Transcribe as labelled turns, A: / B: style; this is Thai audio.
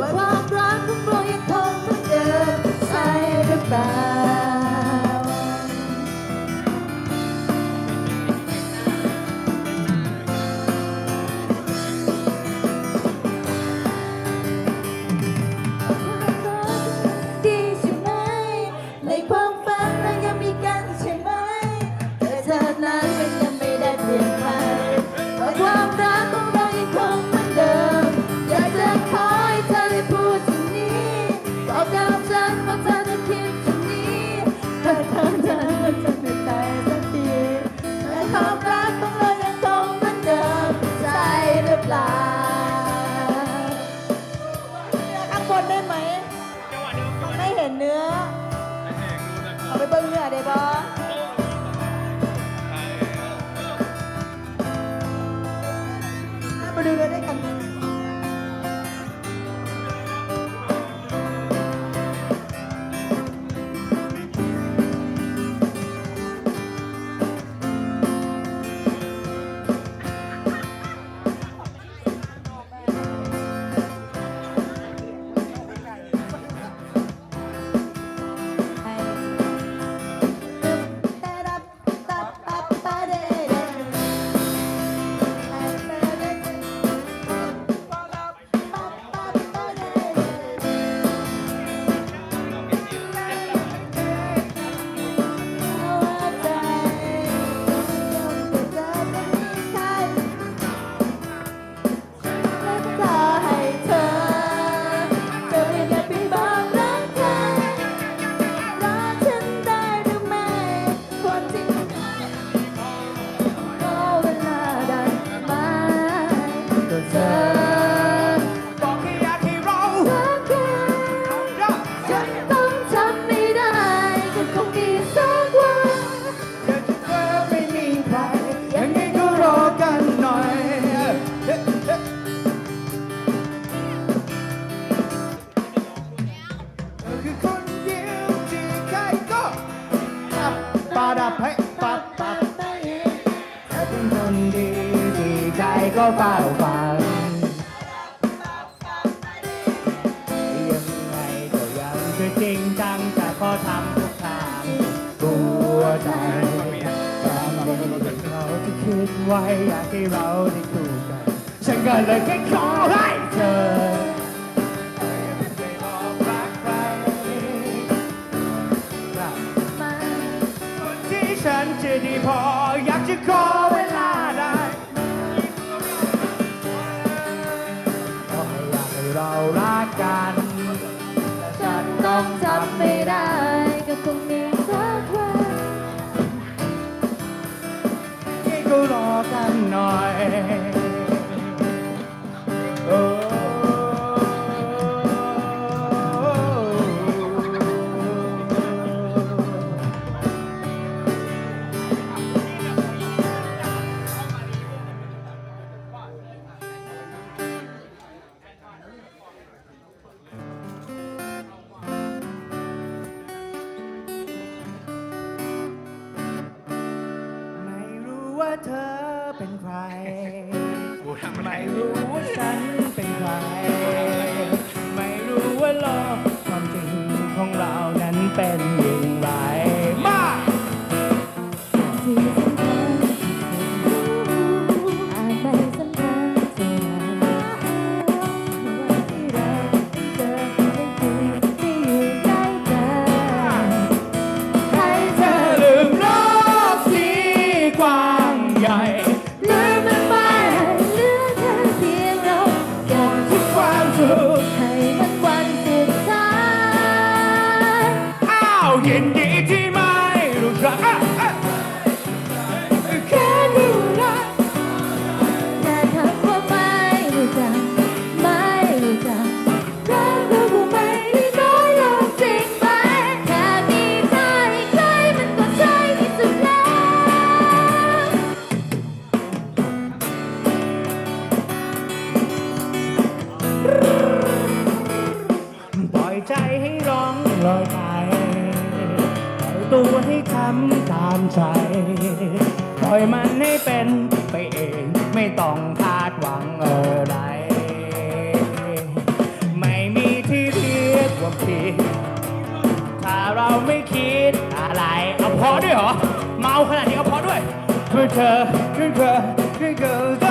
A: Bye-bye. ดับให้ปับปับเธอเป็นคนดี
B: ที่ใจก็เฝ้าฟังยังไงก็ยังคือจริงจังแต่พอทำทุกทางตัวใจตามเป็นเขาที่คิดไว้อยากให้เราได้คู่กัน ฉันก็เลยแค่ขอให้เธอ cứ lo canh nói. 哎，怎？again. ำตามใจปล่อย
A: มัน
B: ให้เป็นไปเองไม่
A: ต้องคาดห
B: วัง
A: อะไร ไม่มีที่เรียกว่า
B: ผิดถ้าเราไม่คิดอะไร เอาพอด้วยเหรอ เมาขนาดนี้เอาพอด้วยคือเธอคื
A: อเธอคือเธอ